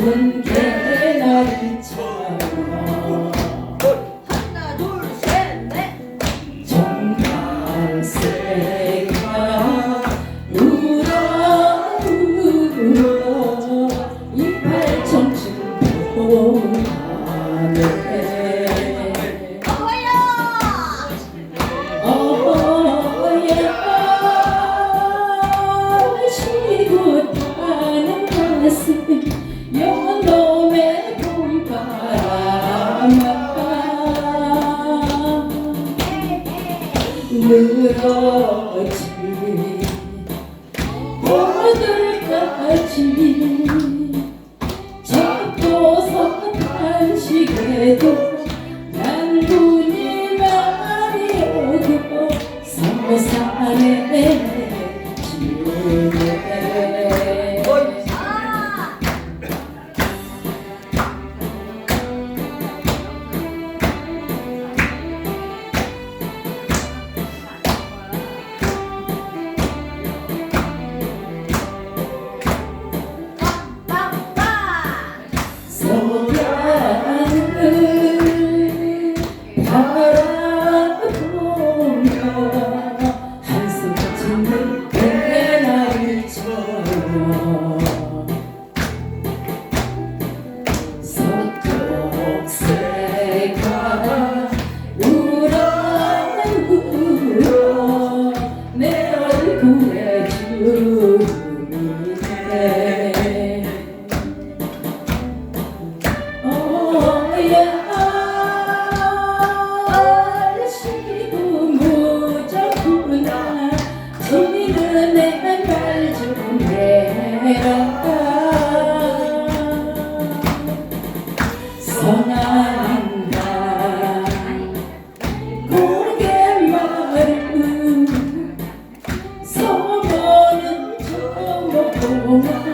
one 그렇지 오늘까지 잡고서 단식해도 난 눈이 많이 오고 성산에 지는 내말좀 해라 선한다 고개말은 소문은 저보나 지는